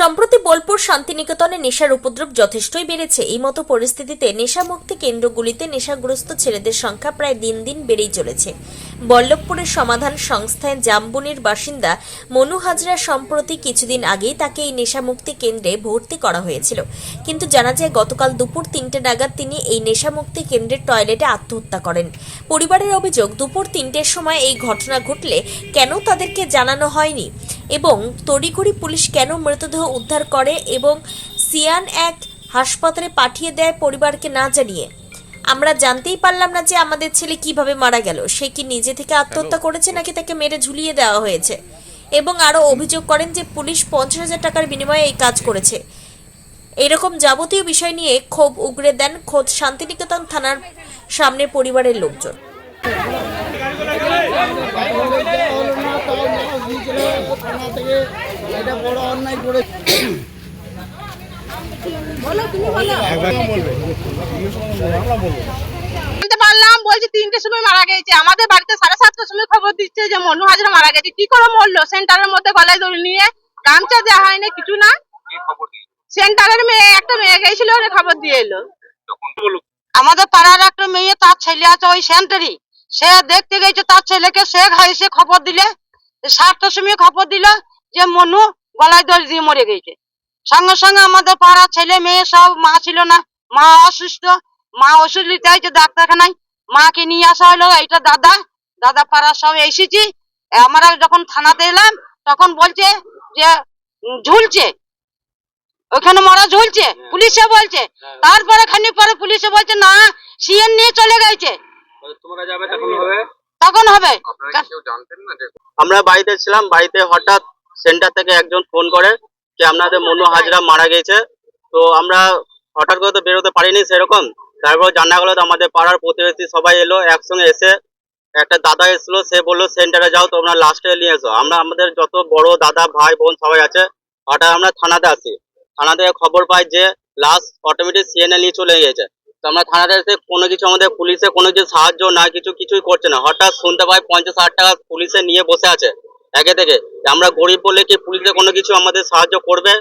সম্প্রতি বোলপুর শান্তিনিকেতনে নেশার উপদ্রব যথেষ্টই বেড়েছে। এই মতো পরিস্থিতিতে নেশামুক্তি কেন্দ্রগুলিতে নেশাগ্রস্ত ছেলেদের সংখ্যা প্রায় দিন দিন বেড়েই চলেছে। বল্লভপুরের সমাধান সংস্থায় জাম্বুনির বাসিন্দা মনু হাজরা সম্প্রতি কিছুদিন আগেই তাকে এই নেশামুক্তি কেন্দ্রে ভর্তি করা হয়েছিল। কিন্তু জানা যায়, গতকাল দুপুর তিনটে নাগাদ তিনি এই নেশামুক্তি কেন্দ্রের টয়লেটে আত্মহত্যা করেন। পরিবারের অভিযোগ, দুপুর তিনটের সময় এই ঘটনা ঘটলে কেন তাদেরকে জানানো হয়নি? এবং তড়িঘড়ি পুলিশ কেন মৃতদেহ উদ্ধার করে এবং সিয়ান এক হাসপাতালে পাঠিয়ে দেয় পরিবারকে না জানিয়ে? আমরা জানতেই পারলাম না যে আমাদের ছেলে কীভাবে মারা গেল। সে কি নিজে থেকে আত্মহত্যা করেছে নাকি তাকে মেরে ঝুলিয়ে দেওয়া হয়েছে? এবং আরও অভিযোগ করেন যে পুলিশ পঞ্চাশ হাজার টাকার বিনিময়ে এই কাজ করেছে। এরকম যাবতীয় বিষয় নিয়ে ক্ষোভ উগরে দেন খোদ শান্তিনিকেতন থানার সামনে পরিবারের লোকজন। থানা থেকে এটা বড় অন্যায় করে পারলাম বলছে তিনটের সময় মারা গেছে। আমাদের বাড়িতে সাড়ে সাতটার সময় খবর দিচ্ছে যে মনু হাজরা মারা গেছে। কি করে মরলো? সেন্টারের মধ্যে গলায় দড়ি নিয়ে গামছা দেওয়া হয়নি কিছু না। সেন্টারের মেয়ে একটা মেয়ে গেছিল ওরে খবর দিয়ে এলো। আমাদের পাড়ার একটা মেয়ে তার ছেলে আছে ওই সেন্টারই সে দেখতে গেছে তার ছেলেকে সে এসে খবর দিলে। সাতটার সময় খবর দিল যে মনু গলায় দড়ি দিয়ে মরে গেছে। সঙ্গে সঙ্গে আমাদের পাড়ার ছেলে মেয়ে সব মা ছিল না। মা অসুস্থ মা ওষুধ নিতে হয়েছে ডাক্তারখানায়। মাকে নিয়ে আসা হলো এইটা দাদা দাদা পাড়া সব এসেছি। আমরা যখন থানাতে এলাম তখন বলছে যে ঝুলছে। ওখানে মরা ঝুলছে পুলিশে বলছে। তারপরে খানিক পরে পুলিশে বলছে না সিএন নিয়ে চলে গেছে। তোমরা যাবে তখন হবে? তখন হবে। আমরা বাড়িতে ছিলাম, বাড়িতে হঠাৎ সেন্টার থেকে একজন ফোন করে যে আপনাদের মনু হাজরা মারা গেছে। তো আমরা হঠাৎ করে তো বেরোতে পারিনি সেরকম। তারপর জানা গেলো আমাদের পাড়ার প্রতিবেশী সবাই এলো, একসঙ্গে এসে একটা দাদা এসলো সে বলল, সেন্টারে যাও, তোমরা লাস্টে নিয়ে এসো। আমরা আমাদের যত বড় দাদা, ভাই, বোন সবাই আছে, হঠাৎ আমরা থানাতে আসি। থানা থেকে খবর পাই যে লাস্ট অটোমেটিক সিএনএ নিয়ে চলে গেছে। তো আমরা থানাতে এসে কোনো কিছু আমাদের পুলিশে কোনো কিছু সাহায্য না, কিছু কিছুই করছে না। হঠাৎ শুনতে পাই পঞ্চাশ ষাট টাকা পুলিশে নিয়ে বসে আছে, একে থেকে। আমরা গরিব বলে কি পুলিশে কোনো কিছু আমাদের সাহায্য করবে?